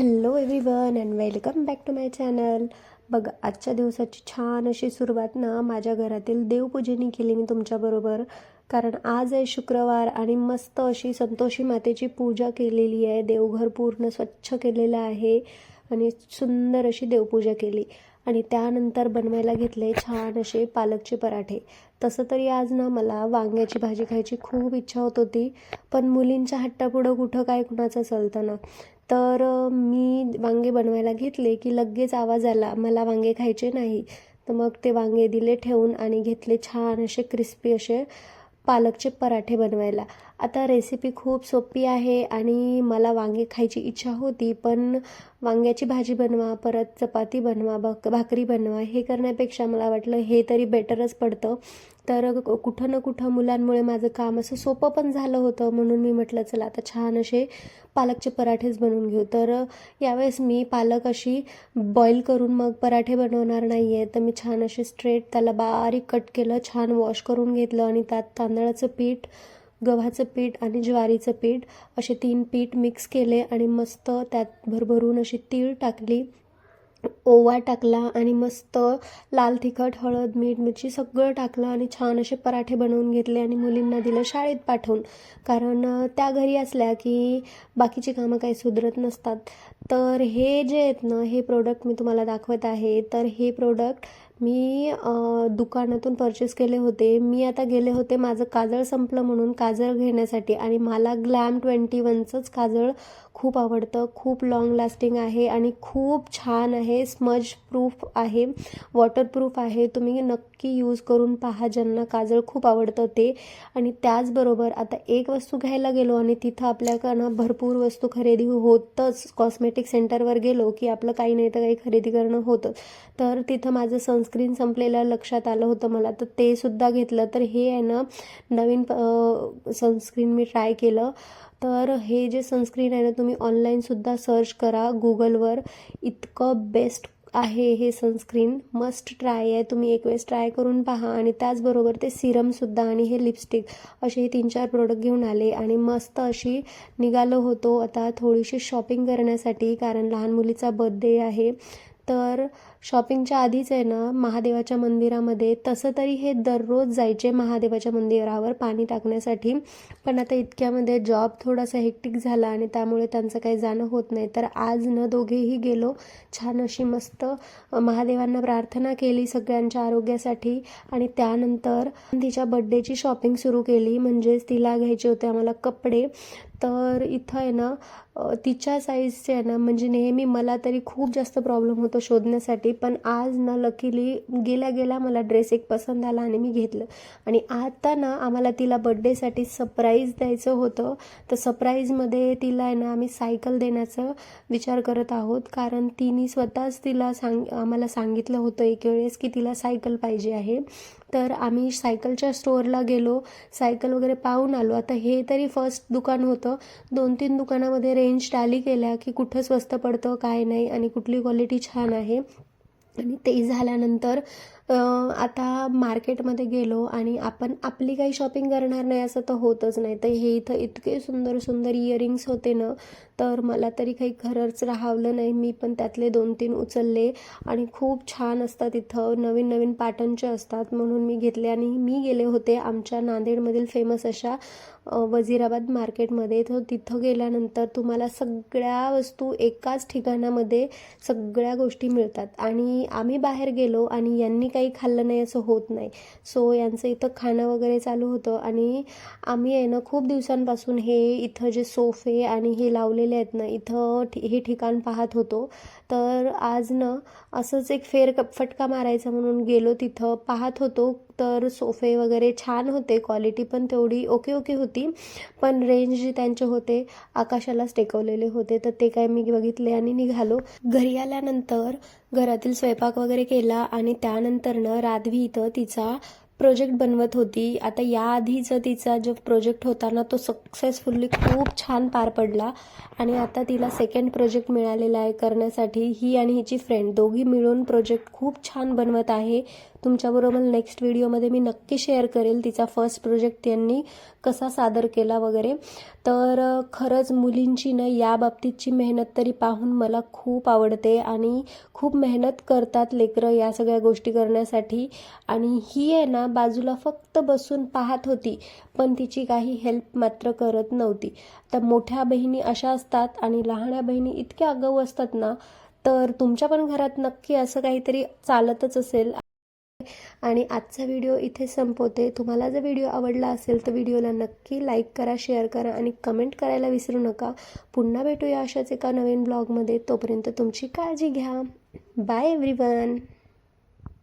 Hello everyone and welcome back to my channel बघ आजच्या दिवसाची छान अशी सुरुवात ना माझ्या घरातील देवपूजेने केली मी तुमच्याबरोबर कारण आज आहे शुक्रवार आणि मस्त अशी संतोषी मातेची पूजा केलेली आहे. देवघर पूर्ण स्वच्छ केलेलं आहे. आणि सुंदर अशी देवपूजा केली. आणि त्यानंतर बनवायला घेतले छान असे पालकचे पराठे. तसं तरी आज ना मला वांग्याची भाजी खायची खूप इच्छा होत होती पण मुलींच्या हट्टापुढं कुठं काय कुणाचं चालतं ना. तर मी वांगे बनवायला घेतले की लगेच आवाज आला मला वांगे खायचे नाही. तर मग ते वांगे दिले ठेवून आणि घेतले छान असे क्रिस्पी असे पालकचे पराठे बनवायला. आता रेसिपी खूप सोपी आहे आणि मला वांगे खायची इच्छा होती पण वांग्याची भाजी बनवा परत चपाती बनवा भाक भाकरी बनवा हे करण्यापेक्षा मला वाटलं हे तरी बेटरच पडतं. तर कुठं ना कुठं मुलांमुळे माझं काम असं सोपं पण झालं होतं. म्हणून मी म्हटलं चला आता छान असे पालकचे पराठेच बनवून घेऊ. तर यावेळेस मी पालक अशी बॉईल करून मग पराठे बनवणार नाही आहे तर मी छान असे स्ट्रेट त्याला बारीक कट केलं छान वॉश करून घेतलं आणि त्यात तांदळाचं पीठ गव्हाचं पीठ आणि ज्वारीचं पीठ असे तीन पीठ मिक्स केले आणि मस्त त्यात भरभरून अशी तीळ टाकली. ओवा टाकला आणि मस्त लाल तिखट हळद मीठ मिरची सगळं टाकलं आणि छान असे पराठे बनवून घेतले आणि मुलींना दिलं शाळेत पाठवून. कारण त्या घरी असल्या की बाकीची कामं काही सुधरत नसतात. तर हे जे आहेत ना हे प्रोडक्ट मी तुम्हाला दाखवत आहे. तर हे प्रोडक्ट मी दुकानातून परचेस केले होते. मी आता गेले होते माझं काजळ संपलं म्हणून काजळ घेण्यासाठी आणि मला ग्लॅम ट्वेंटी वनचंच काजळ खूप आवडतं खूप लाँग लास्टिंग आहे आणि खूप छान आहे स्मज प्रूफ आहे वॉटरप्रूफ आहे. तुम्ही नक्की यूज करून पहा ज्यांना काजळ खूप आवडतं ते. आणि त्याचबरोबर आता एक वस्तू घ्यायला गेलो आणि तिथं आपल्याकडनं भरपूर वस्तू खरेदी होतच. कॉस्मेटिक सेंटरवर गेलो की आपलं काही नाही तर काही खरेदी करणं होतं तर तिथं माझं सनस्क्रीन संपलेलं लक्षात आलं होतं मला. तर ते सुद्धा घेतलं. तर हे आहे ना नवीन सनस्क्रीन मी ट्राय केलं. तर हे जे सनस्क्रीन आहे ना तुम्ही ऑनलाईनसुद्धा सर्च करा गुगलवर इतकं बेस्ट आहे हे सनस्क्रीन मस्ट ट्राय आहे. तुम्ही एक वेळेस ट्राय करून पहा आणि त्याचबरोबर ते सिरमसुद्धा आणि हे लिपस्टिक असे हे तीन चार प्रोडक्ट घेऊन आले आणि मस्त अशी निघालो होतो. आता थोडीशी शॉपिंग करण्यासाठी कारण लहान मुलीचा बर्थडे आहे. तर शॉपिंगच्या आधीच आहे ना महादेवाच्या मंदिरामध्ये तसं तरी हे दररोज जायचे महादेवाच्या मंदिरावर पाणी टाकण्यासाठी. पण आता इतक्यामध्ये जॉब थोडासा हेक्टिक झाला आणि त्यामुळे त्यांचं काही जाणं होत नाही. तर आज न दोघेही गेलो छान अशी मस्त महादेवांना प्रार्थना केली सगळ्यांच्या आरोग्यासाठी. आणि त्यानंतर तिच्या बड्डेची शॉपिंग सुरू केली. म्हणजेच तिला घ्यायचे होते आम्हाला कपडे. तर इथं आहे ना तिच्या साईजचे आहे ना म्हणजे नेहमी मला तरी खूप जास्त प्रॉब्लेम होतो शोधण्यासाठी. पण आज ना लकीली गेल्या गेल्या मला ड्रेस एक पसंत आला आणि मी घेतलं. आणि आता ना आम्हाला तिला बड्डेसाठी सरप्राईज द्यायचं होतं. तर सरप्राईजमध्ये तिला आहे ना आम्ही सायकल देण्याचं विचार करत आहोत. कारण तिने स्वतःच तिला सांग आम्हाला सांगितलं होतं एक वेळेस की तिला सायकल पाहिजे आहे. तर आम्ही सायकलच्या स्टोअरला गेलो. सायकल वगैरे पाहून आलो. आता हे तरी फर्स्ट दुकान होतं. दोन तीन दुकानामध्ये रेंज टॅली केल्या की कुठं स्वस्त पडतं काय नाही आणि कुठली क्वालिटी छान आहे. आणि ते झाल्यानंतर आता मार्केटमध्ये गेलो आणि आपण आपली काही शॉपिंग करणार नाही असं तर होतच नाही. तर हे इथं इतके सुंदर सुंदर इयरिंग्स होते ना तर मला तरी काही खरंच राहावलं नाही. मी पण त्यातले दोन तीन उचलले आणि खूप छान असतात इथं. नवीन नवीन पॅटर्नचे असतात म्हणून मी घेतले आणि मी गेले होते आमच्या नांदेडमधील फेमस अशा वझिराबाद मार्केटमध्ये. तर तिथं गेल्यानंतर तुम्हाला सगळ्या वस्तू एकाच ठिकाणामध्ये सगळ्या गोष्टी मिळतात. आणि आम्ही बाहेर गेलो आणि यांनी काही काही खाल्लं नाही असं होत नाही. सो यांचं इथं खाणं वगैरे चालू होतं आणि आम्ही आहे ना खूप दिवसांपासून हे इथं जे सोफे आणि हे लावलेले आहेत ना इथं हे ठिकाण पाहत होतो. तर आज ना असंच एक फेर फटका मारायचा म्हणून गेलो तिथं पाहत होतो. तर सोफे वगैरे छान होते क्वालिटी पण तेवढी ओके ओके होती. पण रेंज जे त्यांचे होते आकाशालाच टेकवलेले होते. तर ते काय मी बघितले आणि निघालो. घरी आल्यानंतर घरातील स्वयंपाक वगैरे केला आणि त्यानंतरनं राधवी इथं तिचा प्रोजेक्ट बनवत होती. आता याआधीचा तिचा जो प्रोजेक्ट होता ना तो सक्सेसफुल्ली खूप छान पार पडला. आणि आता तिला सेकंड प्रोजेक्ट मिळालेला आहे करण्यासाठी. ही आणि हिची फ्रेंड दोघी मिळून प्रोजेक्ट खूप छान बनवत आहे. तुमच्याबरोबर नेक्स्ट व्हिडिओमध्ये मी नक्की शेअर करेल तिचा फर्स्ट प्रोजेक्ट त्यांनी कसा सादर केला वगैरे. तर खरंच मुलींची ना या बाबतीतची मेहनत तरी पाहून मला खूप आवडते आणि खूप मेहनत करतात लेकरं या सगळ्या गोष्टी करण्यासाठी. आणि ही आहे ना बाजूला फक्त बसून पाहत होती पण तिची काही हेल्प मात्र करत नव्हती. तर मोठ्या बहिणी अशा असतात आणि लहान्या बहिणी इतक्या आगाऊ असतात ना तर तुमच्या पण घरात नक्की असं काहीतरी चालतच असेल. आणि आजचा व्हिडिओ इथे संपवते. तुम्हाला जर व्हिडिओ आवडला असेल तर व्हिडिओला नक्की लाईक करा शेअर करा आणि कमेंट करायला विसरू नका. पुन्हा भेटूया अशाच एका नवीन ब्लॉगमध्ये तोपर्यंत तुमची काळजी घ्या. Bye everyone